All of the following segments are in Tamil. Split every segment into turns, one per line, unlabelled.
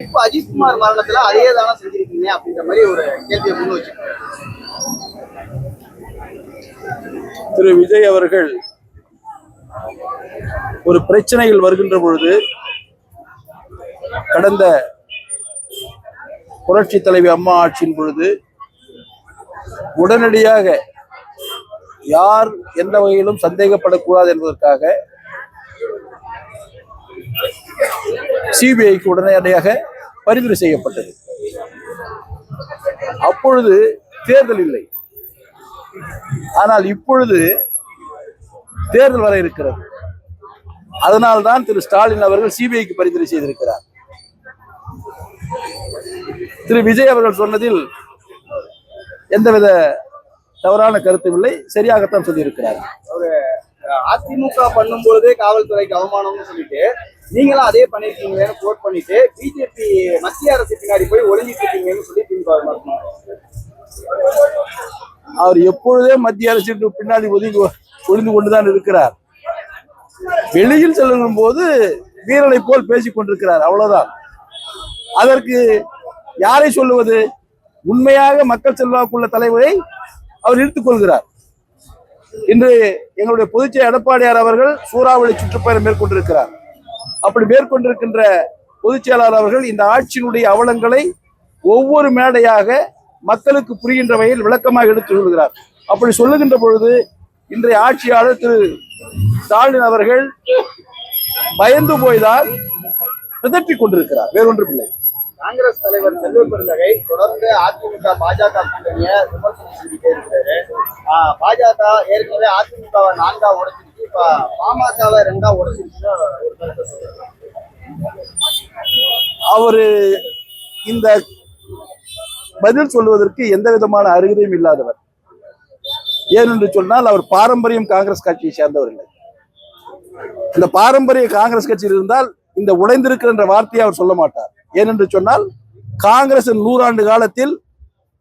இப்போ அஜித்குமார் மரணத்துல அதே தானே செஞ்சிருக்கீங்க அப்படின்ற மாதிரி ஒரு கேள்வியை முன் வச்சிருக்கேன்
திரு விஜய் அவர்கள் ஒரு பிரச்சனைகள் வருகின்ற பொழுது கடந்த புரட்சி தலைவி அம்மா ஆட்சியின் பொழுது உடனடியாக யார் எந்த வகையிலும் சந்தேகப்படக்கூடாது என்பதற்காக சிபிஐக்கு உடனடியாக பரிந்துரை செய்யப்பட்டது. அப்பொழுது தேர்தல் இல்லை. ஆனால் இப்பொழுது தேர்தல் வர இருக்கிறது. அதனால்தான் திரு ஸ்டாலின் அவர்கள் சிபிஐக்கு பரிந்துரை செய்திருக்கிறார். திரு விஜய் அவர்கள் சொன்னதில் எந்தவித தவறான கருத்தும் இல்லை சரியாகத்தான் சொல்லியிருக்கிறார்.
அஹ் அதிமுக பண்ணும் பொழுதே காவல்துறைக்கு அவமானம்னு சொல்லிட்டு நீங்களும் அதே பண்ணிருக்கீங்கன்னு கோட் பண்ணிட்டு பிஜேபி மத்திய அரசு பின்னாடி போய் ஒளிஞ்சிட்டு இருக்கீங்கன்னு சொல்லி திமுக
அவர் எப்பொழுதே மத்திய அரசுக்கு பின்னாடி ஒதுங்கி ஒளிந்து கொண்டுதான் இருக்கிறார். வெளியில் செல்லும் போது வீரனை போல் பேசிக் கொண்டிருக்கிறார் அவ்வளவுதான். அதற்கு யாரை சொல்லுவது? உண்மையாக மக்கள் செல்வாக்குள்ள தலைவரை அவர் இழுத்துக் கொள்கிறார். இன்று எங்களுடைய பொதுச்செயல் எடப்பாடியார் அவர்கள் சூறாவளி சுற்றுப்பயணம் மேற்கொண்டிருக்கிறார். அப்படி மேற்கொண்டிருக்கின்ற பொதுச் செயலாளர் அவர்கள் இந்த ஆட்சியினுடைய அவலங்களை ஒவ்வொரு மேடையாக மக்களுக்கு புரிகின்ற வகையில் விளக்கமாக எடுத்து சொல்கிறார் அப்படி சொல்லுகின்ற பொழுது இன்றைய ஆட்சியாளர் திரு. ஸ்டாலின் அவர்கள் பயந்து போய்தான் பிதற்றிக் கொண்டிருக்கிறார். வேறொன்றும் இல்லை
காங்கிரஸ் தலைவர் செல்வ பெருந்தகை தொடர்ந்து அதிமுக பாஜக கூட்டணிய விமர்சனம் செஞ்சுட்டே இருக்கிறாரு. ஆஹ் பாஜக ஏற்கனவே அதிமுகவை நான்கா உடைச்சிருச்சு இப்ப பாமகவை ரெண்டா உடைச்சிருச்சுன்னு ஒரு கருத்தை சொல்றாரு
அவரு இந்த பதில் சொல்வதற்கு எந்த விதமான அருகதையும் இல்லாதவர். ஏனென்று சொன்னால் அவர் பாரம்பரியம் காங்கிரஸ் கட்சியை சேர்ந்தவர் இல்லை. இந்த பாரம்பரிய காங்கிரஸ் கட்சியில் இருந்தால் இந்த உடைந்திருக்கிற வார்த்தையை அவர் சொல்ல மாட்டார். ஏனென்று சொன்னால் காங்கிரசின் நூறாண்டு காலத்தில்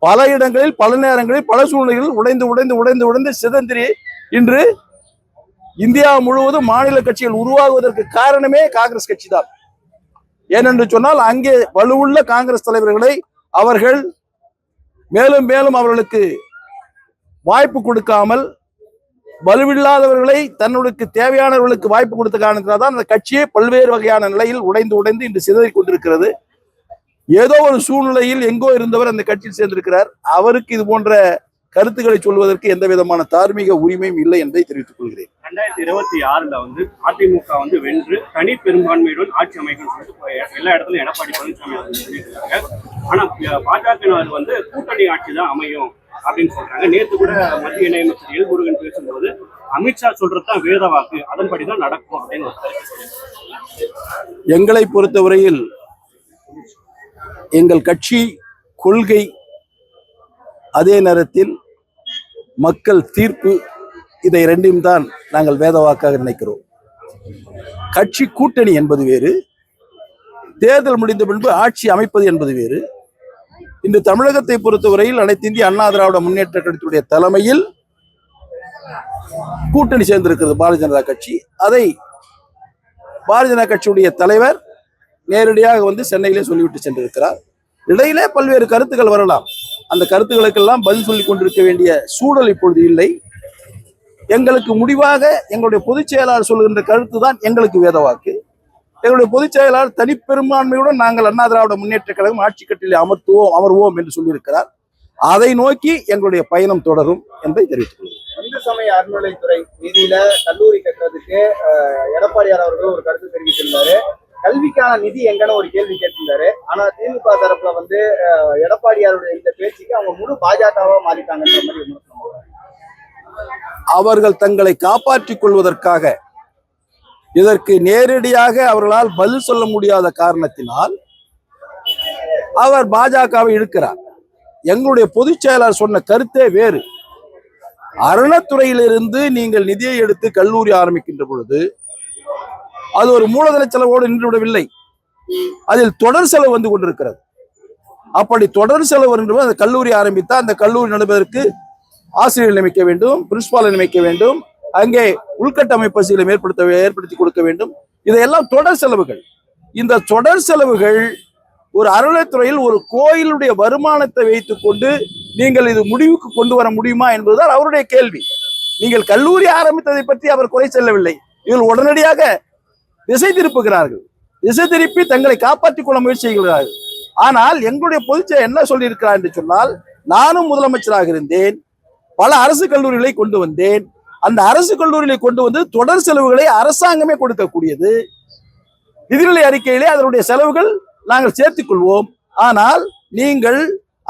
பல இடங்களில் பல நேரங்களில் பல சூழ்நிலைகளில் உடைந்து உடைந்து உடைந்து உடைந்து சிதந்திரி இன்று இந்தியா முழுவதும் மாநில கட்சிகள் உருவாகுவதற்கு காரணமே காங்கிரஸ் கட்சி தான் ஏனென்று சொன்னால் அங்கே வலுவுள்ள காங்கிரஸ் தலைவர்களை அவர்கள் மேலும் மேலும் அவர்களுக்கு வாய்ப்பு கொடுக்காமல் வலுவில்லாதவர்களை தன்னுக்கு தேவையானவர்களுக்கு வாய்ப்பு கொடுத்த காரணத்தினால் தான் அந்த கட்சியே பல்வேறு வகையான நிலையில் உடைந்து உடைந்து இன்று சிதறிக் கொண்டிருக்கிறது. ஏதோ ஒரு சூழ்நிலையில் எங்கோ இருந்தவர் அந்த கட்சியில் சேர்ந்திருக்கிறார். அவருக்கு இது போன்ற கருத்துக்களை சொல்வதற்கு எந்த விதமான தார்மீக உரிமையும் இல்லை என்பதை தெரிவித்துக் கொள்கிறேன்.
ரெண்டாயிரத்தி இருபத்தி ஆறுல வந்து அதிமுக வந்து வென்று தனி பெரும்பான்மையுடன் ஆட்சி அமைக்கும் சொல்லிட்டு எல்லா இடத்துலயும் எடப்பாடி பழனிசாமி அவர்கள் சொல்லியிருக்காங்க ஆனா பாஜகவினர் வந்து கூட்டணி ஆட்சி தான் அமையும் அப்படின்னு சொல்றாங்க. நேத்து கூட மத்திய இணையமைச்சர் எல் முருகன் பேசும்போது அமித்ஷா சொல்றதுதான் வேத வாக்கு அதன்படிதான் நடக்கும் அப்படின்னு ஒரு
எங்களை பொறுத்தவரையில் எங்கள் கட்சி கொள்கை அதே நேரத்தில் மக்கள் தீர்ப்பு இதை ரெண்டையும் தான் நாங்கள் வேதவாக்காக நினைக்கிறோம். கட்சி கூட்டணி என்பது வேறு தேர்தல் முடிந்த பின்பு ஆட்சி அமைப்பது என்பது வேறு. இன்று தமிழகத்தை பொறுத்தவரையில் அனைத்து இந்திய அண்ணா திராவிட முன்னேற்ற கழகத்துடைய தலைமையில் கூட்டணி சேர்ந்திருக்கிறது பாரதிய ஜனதா கட்சி. அதை பாரதிய ஜனதா கட்சியுடைய தலைவர் நேரடியாக வந்து சென்னையிலே சொல்லிவிட்டு சென்றிருக்கிறார். இடையிலே பல்வேறு கருத்துக்கள் வரலாம். அந்த கருத்துக்களுக்கெல்லாம் பதில் சொல்லிக் கொண்டிருக்க வேண்டிய சூழல் இப்பொழுது இல்லை. எங்களுக்கு முடிவாக எங்களுடைய பொதுச் செயலாளர் சொல்கின்ற கருத்து தான் எங்களுக்கு வேதவாக்கு. எங்களுடைய பொதுச் செயலாளர் தனிப்பெரும்பான்மையுடன் நாங்கள் அண்ணா திராவிட முன்னேற்ற கழகம் ஆட்சி கட்டிலே அமர்த்துவோம் அமர்வோம் என்று சொல்லியிருக்கிறார். அதை நோக்கி எங்களுடைய பயணம் தொடரும் என்பதை தெரிவித்துக் கொள்கிறேன்.
இந்து சமய அறநிலைத்துறை நிதியில கல்லூரி கட்டுறதுக்கு எடப்பாடியார் அவர்கள் ஒரு கருத்து தெரிவித்திருந்தாரு. கல்விக்கான நிதி எங்கன்னு ஒரு கேள்வி கேட்டிருந்தாரு. ஆனா திமுக தரப்புல வந்து எடப்பாடியாருடைய இந்த பேச்சுக்கு அவங்க முழு பாஜகவா மாறிட்டாங்கன்ற மாதிரி
அவர்கள் தங்களை காப்பாற்றிக் கொள்வதற்காக. இதற்கு நேரடியாக அவர்களால் பதில் சொல்ல முடியாத காரணத்தினால் அவர் பாஜகவை இழுக்கிறார். எங்களுடைய பொதுச் செயலாளர் சொன்ன கருத்தே வேறு. அரணத்துறையிலிருந்து நீங்கள் நிதியை எடுத்து கல்லூரி ஆரம்பிக்கின்ற பொழுது அது ஒரு மூலதன செலவோடு நின்றுவிடவில்லை. அதில் தொடர் செலவு வந்து கொண்டிருக்கிறது. அப்படி தொடர் செலவு வருகின்ற அந்த கல்லூரி ஆரம்பித்தால் அந்த கல்லூரி நடப்பதற்கு ஆசிரியர்கள் நியமிக்க வேண்டும் பிரின்சிபாலை நியமிக்க வேண்டும் அங்கே உள்கட்டமைப்பு வசதிகளை ஏற்படுத்த ஏற்படுத்தி கொடுக்க வேண்டும். இதையெல்லாம் தொடர் செலவுகள். இந்த தொடர் செலவுகள் ஒரு அறநிலைத்துறையில் ஒரு கோயிலுடைய வருமானத்தை வைத்துக்கொண்டு நீங்கள் இது முடிவுக்கு கொண்டு வர முடியுமா என்பதுதான் அவருடைய கேள்வி. நீங்கள் கல்லூரி ஆரம்பித்ததை பற்றி அவர் குறை செல்லவில்லை. இவர்கள் உடனடியாக திசை திருப்புகிறார்கள். திசை திருப்பி தங்களை காப்பாற்றிக் கொள்ள முயற்சி செய்கிறார்கள். ஆனால் எங்களுடைய பொதுச்செயல் என்ன சொல்லியிருக்கிறார் என்று சொன்னால் நானும் முதலமைச்சராக இருந்தேன். பல அரசு கல்லூரிகளை கொண்டு வந்தேன். அந்த அரசு கல்லூரிகளை கொண்டு வந்து தொடர் செலவுகளை அரசாங்கமே கொடுக்கக்கூடியது. நிதிநிலை அறிக்கையிலே அதனுடைய செலவுகள் நாங்கள் சேர்த்துக் கொள்வோம் ஆனால் நீங்கள்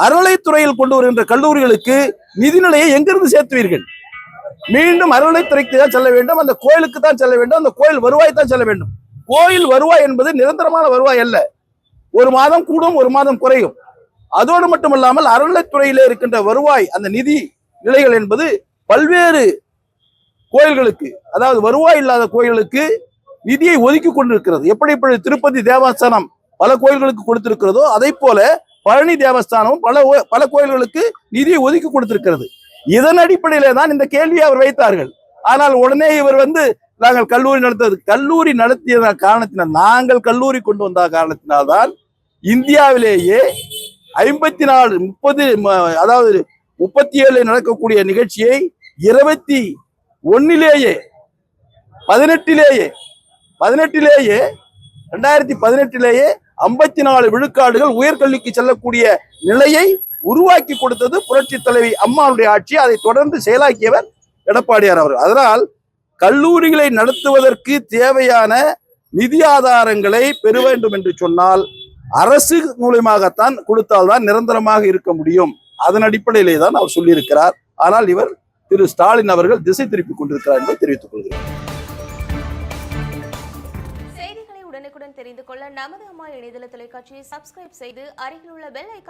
அறநிலைத்துறையில் கொண்டு வருகின்ற கல்லூரிகளுக்கு நிதிநிலையை எங்கிருந்து சேர்த்துவீர்கள்? மீண்டும் அறநிலைத்துறைக்கு தான் செல்ல வேண்டும். அந்த கோயிலுக்கு தான் செல்ல வேண்டும். அந்த கோயில் வருவாய் தான் செல்ல வேண்டும். கோயில் வருவாய் என்பது நிரந்தரமான வருவாய் அல்ல. ஒரு மாதம் கூடும் ஒரு மாதம் குறையும். அதோடு மட்டுமல்லாமல் அறநிலைத்துறையிலே இருக்கின்ற வருவாய் அந்த நிதி நிலைகள் என்பது பல்வேறு கோயில்களுக்கு அதாவது வருவாய் இல்லாத கோயில்களுக்கு நிதியை ஒதுக்கி கொண்டிருக்கிறது. எப்படி இப்படி திருப்பதி தேவஸ்தானம் பல கோயில்களுக்கு கொடுத்திருக்கிறதோ அதை போல பழனி தேவஸ்தானம் பல ஓ- பல கோயில்களுக்கு நிதியை ஒதுக்கி கொடுத்திருக்கிறது. இதன் அடிப்படையிலே தான் இந்த கேள்வியை அவர் வைத்தார்கள். ஆனால் உடனே இவர் வந்து நாங்கள் கல்லூரி நடத்தது கல்லூரி நடத்திய காரணத்தினால் நாங்கள் கல்லூரி கொண்டு வந்த காரணத்தினால்தான் இந்தியாவிலேயே ஐம்பத்தி நாலு முப்பது அதாவது முப்பத்தி ஏழு நடக்கக்கூடிய நிகழ்ச்சியை இருபத்தி ஒன்னிலேயே பதினெட்டிலேயே பதினெட்டிலேயே ரெண்டாயிரத்தி பதினெட்டிலேயே ஐம்பத்தி நாலு விழுக்காடுகள் உயர்கல்விக்கு செல்லக்கூடிய நிலையை உருவாக்கி கொடுத்தது புரட்சி தலைவி அம்மாவுடைய ஆட்சி. அதை தொடர்ந்து செயலாக்கியவர் எடப்பாடியார் அவர்கள். அதனால் கல்லூரிகளை நடத்துவதற்கு தேவையான நிதி ஆதாரங்களை பெற வேண்டும் என்று சொன்னால் அரசு மூலியமாகத்தான் கொடுத்தால்தான் நிரந்தரமாக இருக்க முடியும். அதன் அடிப்படையிலே தான் அவர் சொல்லியிருக்கிறார். ஆனால் இவர் திரு ஸ்டாலின் அவர்கள் திசை திருப்பிக் கொண்டிருக்கிறார் என்பதை தெரிவித்துக் கொள்கிறேன்.
செய்திகளை உடனுக்குடன் தெரிந்து கொள்ள நமது அம்மா இணையதள தொலைக்காட்சியை சப்ஸ்கிரைப் செய்து அருகில் உள்ள பெல்